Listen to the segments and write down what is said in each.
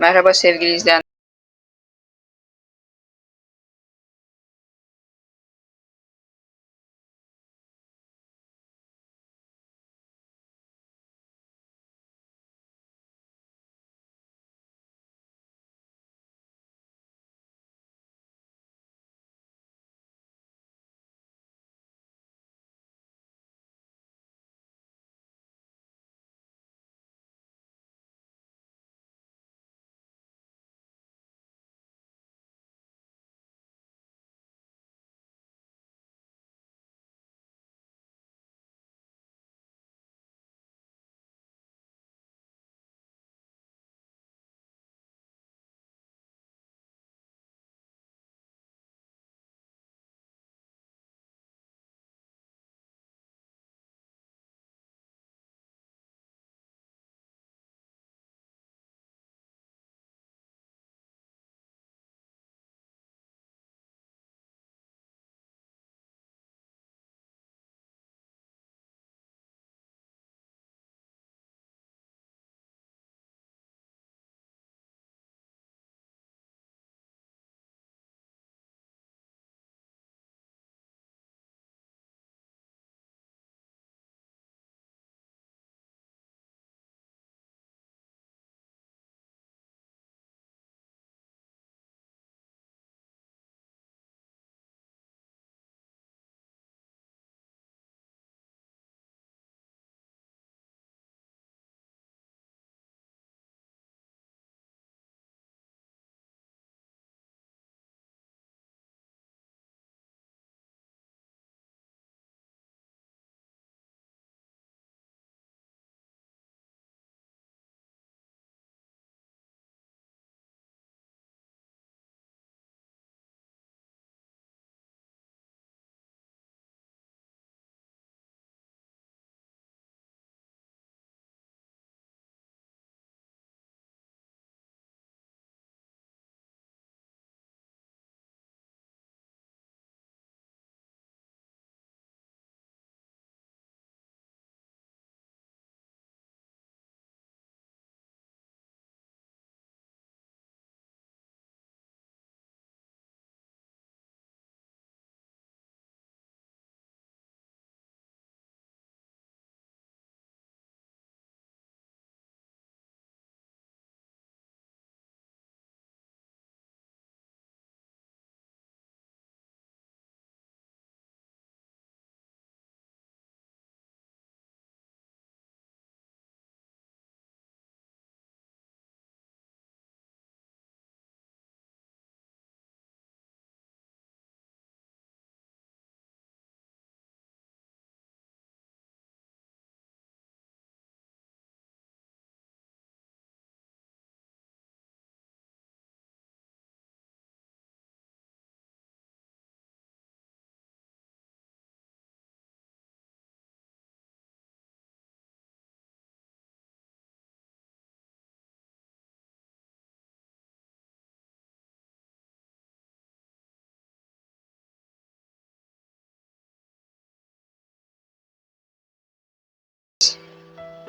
Merhaba sevgili izleyen.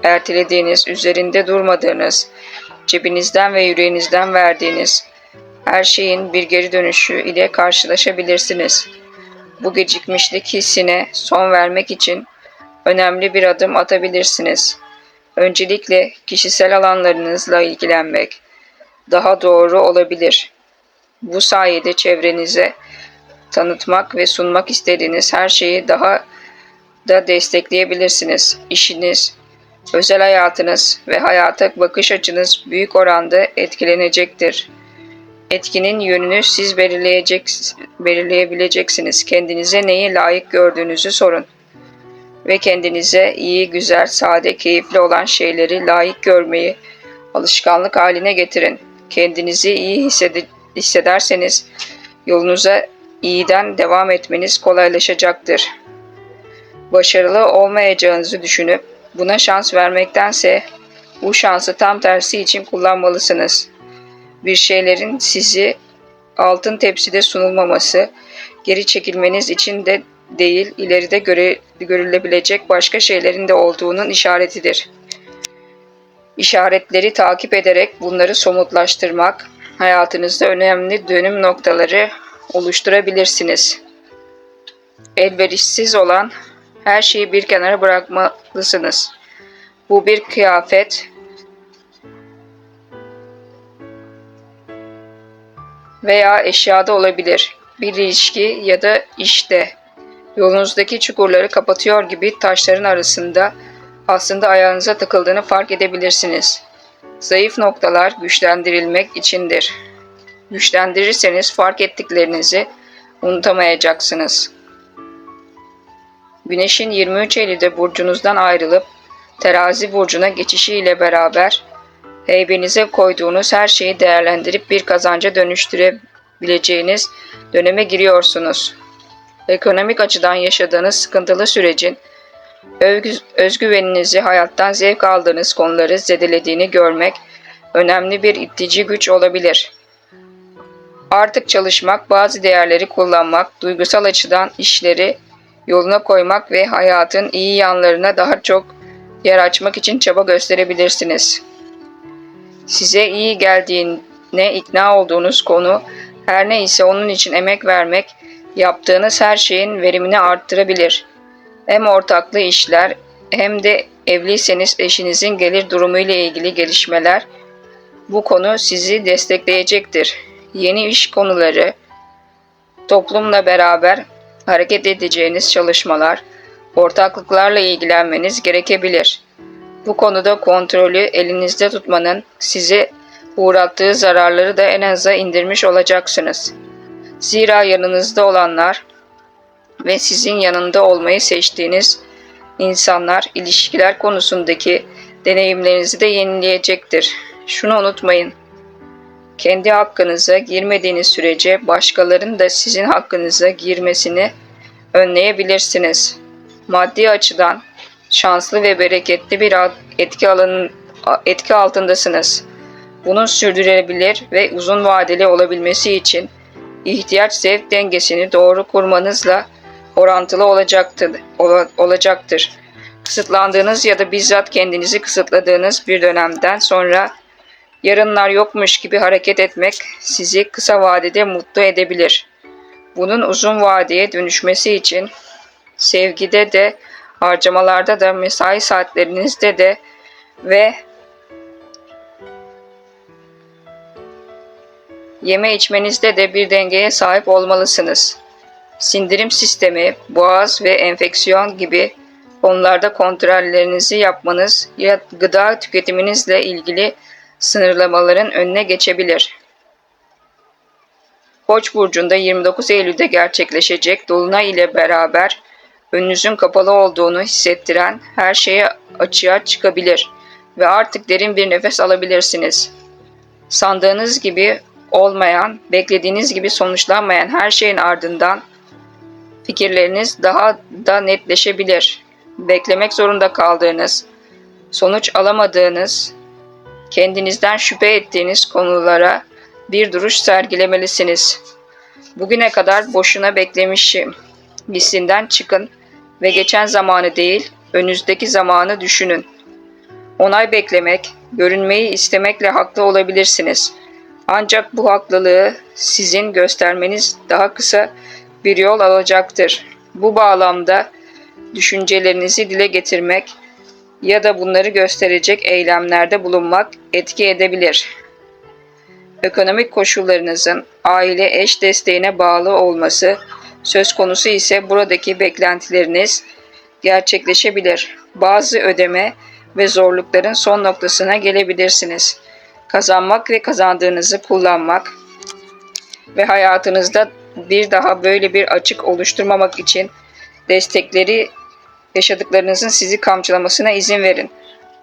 Ertelediğiniz, üzerinde durmadığınız, cebinizden ve yüreğinizden verdiğiniz her şeyin bir geri dönüşü ile karşılaşabilirsiniz. Bu gecikmişlik hissine son vermek için önemli bir adım atabilirsiniz. Öncelikle kişisel alanlarınızla ilgilenmek daha doğru olabilir. Bu sayede çevrenize tanıtmak ve sunmak istediğiniz her şeyi daha da destekleyebilirsiniz. İşiniz, özel hayatınız ve hayata bakış açınız büyük oranda etkilenecektir. Etkinin yönünü siz belirleyecek, belirleyebileceksiniz. Kendinize neyi layık gördüğünüzü sorun. Ve kendinize iyi, güzel, sade, keyifli olan şeyleri layık görmeyi alışkanlık haline getirin. Kendinizi iyi hissederseniz yolunuza iyiden devam etmeniz kolaylaşacaktır. Başarılı olmayacağınızı düşünüp buna şans vermektense bu şansı tam tersi için kullanmalısınız. Bir şeylerin sizi altın tepside sunulmaması, geri çekilmeniz için de değil, ileride göre, görülebilecek başka şeylerin de olduğunun işaretidir. İşaretleri takip ederek bunları somutlaştırmak, hayatınızda önemli dönüm noktaları oluşturabilirsiniz. Elverişsiz olan her şeyi bir kenara bırakmalısınız. Bu bir kıyafet veya eşyada olabilir. Bir ilişki ya da işte. Yolunuzdaki çukurları kapatıyor gibi taşların arasında aslında ayağınıza takıldığını fark edebilirsiniz. Zayıf noktalar güçlendirilmek içindir. Güçlendirirseniz fark ettiklerinizi unutamayacaksınız. Güneşin 23 Eylül'de burcunuzdan ayrılıp terazi burcuna geçişiyle beraber heybenize koyduğunuz her şeyi değerlendirip bir kazanca dönüştürebileceğiniz döneme giriyorsunuz. Ekonomik açıdan yaşadığınız sıkıntılı sürecin özgüveninizi hayattan zevk aldığınız konuları zedelediğini görmek önemli bir itici güç olabilir. Artık çalışmak, bazı değerleri kullanmak, duygusal açıdan işleri yoluna koymak ve hayatın iyi yanlarına daha çok yer açmak için çaba gösterebilirsiniz. Size iyi geldiğine ikna olduğunuz konu her neyse onun için emek vermek, yaptığınız her şeyin verimini arttırabilir. Hem ortaklı işler hem de evliyseniz eşinizin gelir durumu ile ilgili gelişmeler bu konu sizi destekleyecektir. Yeni iş konuları, toplumla beraber hareket edeceğiniz çalışmalar, ortaklıklarla ilgilenmeniz gerekebilir. Bu konuda kontrolü elinizde tutmanın size uğrattığı zararları da en aza indirmiş olacaksınız. Zira yanınızda olanlar ve sizin yanında olmayı seçtiğiniz insanlar ilişkiler konusundaki deneyimlerinizi de yenileyecektir. Şunu unutmayın. Kendi hakkınıza girmediğiniz sürece başkalarının da sizin hakkınıza girmesini önleyebilirsiniz. Maddi açıdan şanslı ve bereketli bir etki alanın etki altındasınız. Bunun sürdürülebilir ve uzun vadeli olabilmesi için ihtiyaç zevk dengesini doğru kurmanızla orantılı olacaktır. ola- olacaktır. Kısıtlandığınız ya da bizzat kendinizi kısıtladığınız bir dönemden sonra yarınlar yokmuş gibi hareket etmek sizi kısa vadede mutlu edebilir. Bunun uzun vadeye dönüşmesi için sevgide de harcamalarda da mesai saatlerinizde de ve yeme içmenizde de bir dengeye sahip olmalısınız. Sindirim sistemi, boğaz ve enfeksiyon gibi konularda kontrollerinizi yapmanız ya gıda tüketiminizle ilgili sınırlamaların önüne geçebilir. Koç burcunda 29 Eylül'de gerçekleşecek dolunay ile beraber önünüzün kapalı olduğunu hissettiren her şeye açığa çıkabilir ve artık derin bir nefes alabilirsiniz. Sandığınız gibi olmayan, beklediğiniz gibi sonuçlanmayan her şeyin ardından fikirleriniz daha da netleşebilir. Beklemek zorunda kaldığınız, sonuç alamadığınız, kendinizden şüphe ettiğiniz konulara bir duruş sergilemelisiniz. Bugüne kadar boşuna beklemişim. Hissinden çıkın ve geçen zamanı değil, önünüzdeki zamanı düşünün. Onay beklemek, görünmeyi istemekle haklı olabilirsiniz. Ancak bu haklılığı sizin göstermeniz daha kısa bir yol alacaktır. Bu bağlamda düşüncelerinizi dile getirmek ya da bunları gösterecek eylemlerde bulunmak etki edebilir. Ekonomik koşullarınızın aile eş desteğine bağlı olması söz konusu ise buradaki beklentileriniz gerçekleşebilir. Bazı ödeme ve zorlukların son noktasına gelebilirsiniz. Kazanmak ve kazandığınızı kullanmak ve hayatınızda bir daha böyle bir açık oluşturmamak için destekleri yaşadıklarınızın sizi kamçılamasına izin verin.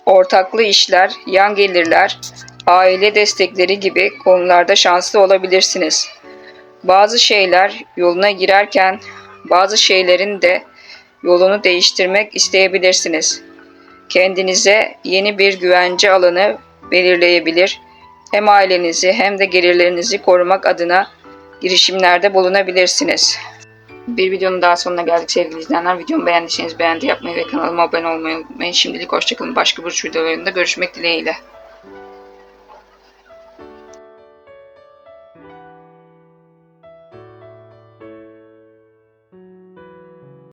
Ortaklı işler, yan gelirler, aile destekleri gibi konularda şanslı olabilirsiniz. Bazı şeyler yoluna girerken bazı şeylerin de yolunu değiştirmek isteyebilirsiniz. Kendinize yeni bir güvence alanı belirleyebilir. Hem ailenizi hem de gelirlerinizi korumak adına girişimlerde bulunabilirsiniz. Bir videonun daha sonuna geldik sevgili izleyenler. Videomu beğendiyseniz beğendi yapmayı ve kanalıma abone olmayı unutmayın. Şimdilik hoşçakalın. Başka bir videolarında görüşmek dileğiyle.